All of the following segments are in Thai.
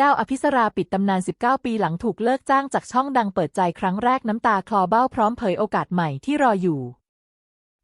ดาวอภิสราปิดตำนาน 19 ปีหลังถูกเลิกจ้างจากช่องดังเปิดใจครั้งแรกน้ำตาคลอเบ้าพร้อมเผยโอกาสใหม่ที่รออยู่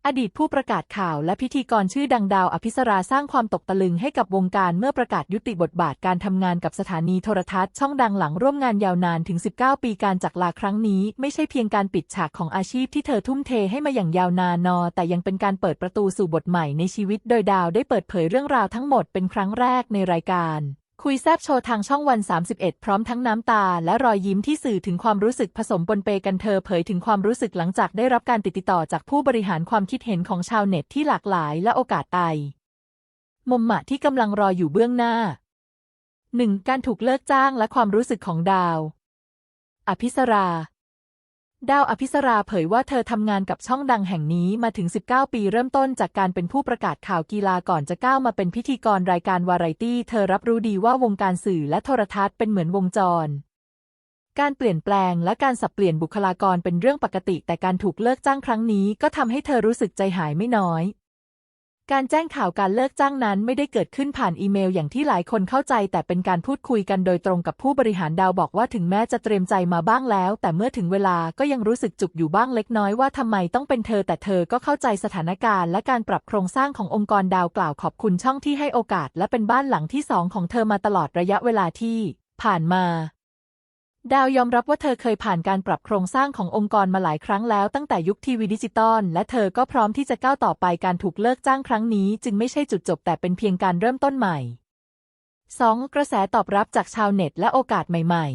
อดีตผู้ประกาศข่าวและพิธีกรชื่อดังดาวอภิสราสร้างความตกตะลึงให้กับวงการเมื่อประกาศยุติบทบาทการทำงานกับสถานีโทรทัศน์ช่องดังหลังร่วมงานยาวนานถึง 19 ปีการจากลาครั้งนี้ ไม่ใช่เพียงการปิดฉากของอาชีพที่เธอทุ่มเทให้มาอย่างยาวนานนอ แต่ยังเป็นการเปิดประตูสู่บทใหม่ในชีวิต โดยดาวได้เปิดเผยเรื่องราวทั้งหมดเป็นครั้งแรกในรายการ คุยแซบโชว์ทางช่องวัน 31 พร้อมทั้งน้ำตา และรอยยิ้มที่สื่อถึงความรู้สึกผสมปนเปกันเธอเผยถึงความรู้สึกหลังจากได้รับการติดต่อจากผู้บริหารความคิดเห็นของชาวเน็ตที่หลากหลายและโอกาสไอมุมหมะที่กำลังรออยู่เบื้องหน้า 1. การถูกเลิกจ้างและความรู้สึกของดาว อภิสรา ดาวอภิสราเผยว่าเธอทำงานกับช่องดังแห่งนี้มาถึง 19 ปีเริ่มต้นจากการเป็นผู้ประกาศข่าวกีฬาก่อนจะก้าวมาเป็นพิธีกรรายการวาไรตี้ เธอรับรู้ดีว่าวงการสื่อและโทรทัศน์เป็นเหมือนวงจร การเปลี่ยนแปลงและการสับเปลี่ยนบุคลากรเป็นเรื่องปกติ แต่การถูกเลิกจ้างครั้งนี้ก็ทำให้เธอรู้สึกใจหายไม่น้อย การแจ้งข่าวการเลิกจ้างนั้นไม่ได้เกิดขึ้นผ่านอีเมลอย่างที่หลายคนเข้าใจ แต่เป็นการพูดคุยกันโดยตรงกับผู้บริหารดาวบอกว่าถึงแม้จะเตรียมใจมาบ้างแล้ว แต่เมื่อถึงเวลาก็ยังรู้สึกจุกอยู่บ้างเล็กน้อยว่าทำไมต้องเป็นเธอ แต่เธอก็เข้าใจสถานการณ์ และการปรับโครงสร้างขององค์กรดาวกล่าวขอบคุณช่องที่ให้โอกาส และเป็นบ้านหลังที่สองของเธอมาตลอดระยะเวลาที่ ผ่านมา ดาวยอมรับว่าเธอเคยผ่านการปรับโครงสร้างขององค์กรมาหลายครั้งแล้วตั้งแต่ยุคทีวีดิจิตอลและเธอก็พร้อมที่จะก้าวต่อไปการถูกเลิกจ้างครั้งนี้ จึงไม่ใช่จุดจบแต่เป็นเพียงการเริ่มต้นใหม่ 2. กระแสตอบรับจากชาวเน็ตและโอกาสใหม่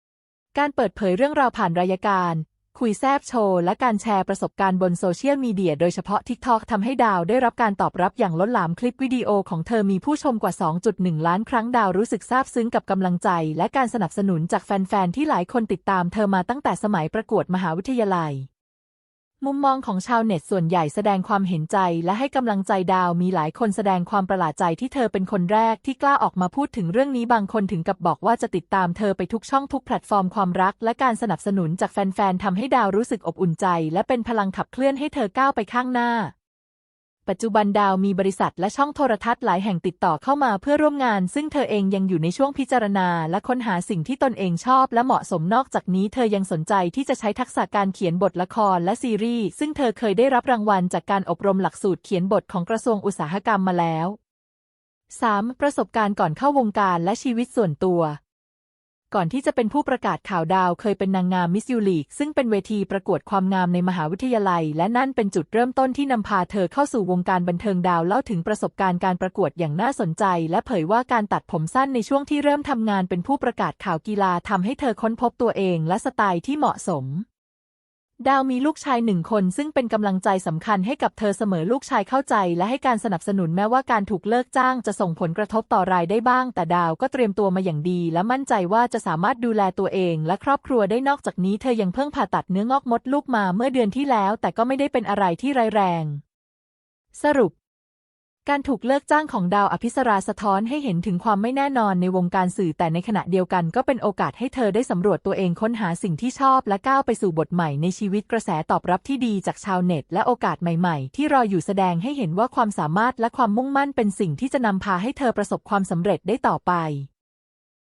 ๆ การเปิดเผยเรื่องราวผ่านรายการ คุยแซบโชว์และการแชร์ประสบการณ์บนโซเชียลมีเดียโดยเฉพาะ TikTok ทำให้ดาวได้รับการตอบรับอย่างล้นหลามคลิปวิดีโอของเธอมีผู้ชมกว่า 2.1 ล้านครั้งดาวรู้สึกซาบซึ้งกับกำลังใจ และการสนับสนุนจากแฟน ๆ ที่หลายคนติดตามเธอมาตั้งแต่สมัยประกวดมหาวิทยาลัย มุมมองของชาวเน็ตส่วนใหญ่แสดงความเห็นใจและให้กำลังใจดาวมีหลายคนแสดงความประหลาดใจที่เธอเป็นคนแรกที่กล้าออกมาพูดถึงเรื่องนี้บางคนถึงกับบอกว่าจะติดตามเธอไปทุกช่องทุกแพลตฟอร์มความรัก และการสนับสนุนจากแฟนๆทำให้ดาวรู้สึกอบอุ่นใจ และเป็นพลังขับเคลื่อนให้เธอก้าวไปข้างหน้า ปัจจุบันดาวมีบริษัทและช่องโทรทัศน์หลายแห่งติดต่อเข้ามาเพื่อร่วมงาน ซึ่งเธอเองยังอยู่ในช่วงพิจารณา และค้นหาสิ่งที่ตนเองชอบและเหมาะสมนอกจากนี้ เธอยังสนใจที่จะใช้ทักษะการเขียนบทละครและซีรีส์ซึ่งเธอเคยได้รับรางวัลจากการอบรมหลักสูตรเขียนบทของกระทรวงอุตสาหกรรมมาแล้ว 3. ประสบการณ์ก่อนเข้าวงการและชีวิตส่วนตัว ก่อนที่จะเป็นผู้ประกาศข่าวดาวเคยเป็นนางงามมิสยูลีกซึ่งเป็นเวทีประกวดความงามในมหาวิทยาลัย และนั่นเป็นจุดเริ่มต้นที่นำพาเธอเข้าสู่วงการบันเทิงดาวเล่าถึงประสบการณ์การประกวดอย่างน่าสนใจ และเผยว่าการตัดผมสั้นในช่วงที่เริ่มทำงานเป็นผู้ประกาศข่าวกีฬาทำให้เธอค้นพบตัวเองและสไตล์ที่เหมาะสม ดาวมีลูกชายหนึ่งคนซึ่งเป็นกำลังใจสำคัญให้กับเธอเสมอลูกชายเข้าใจและให้การสนับสนุนแม้ว่าการถูกเลิกจ้างจะส่งผลกระทบต่อรายได้บ้าง แต่ดาวก็เตรียมตัวมาอย่างดี และมั่นใจว่าจะสามารถดูแลตัวเองและครอบครัวได้นอกจากนี้เธอยังเพิ่งผ่าตัดเนื้องอกมดลูกมาเมื่อเดือนที่แล้ว แต่ก็ไม่ได้เป็นอะไรที่ร้ายแรง สรุป การถูกเลิกจ้างของดาวอภิสราสะท้อนให้เห็นถึงความไม่แน่นอนในวงการสื่อแต่ในขณะเดียวกันก็เป็นโอกาสให้เธอได้สำรวจตัวเองค้นหาสิ่งที่ชอบและก้าวไปสู่บทใหม่ในชีวิตกระแสตอบรับที่ดีจากชาวเน็ต และโอกาสใหม่ๆ ที่รออยู่แสดงให้เห็นว่าความสามารถและความมุ่งมั่นเป็นสิ่งที่จะนำพาให้เธอประสบความสำเร็จได้ต่อไป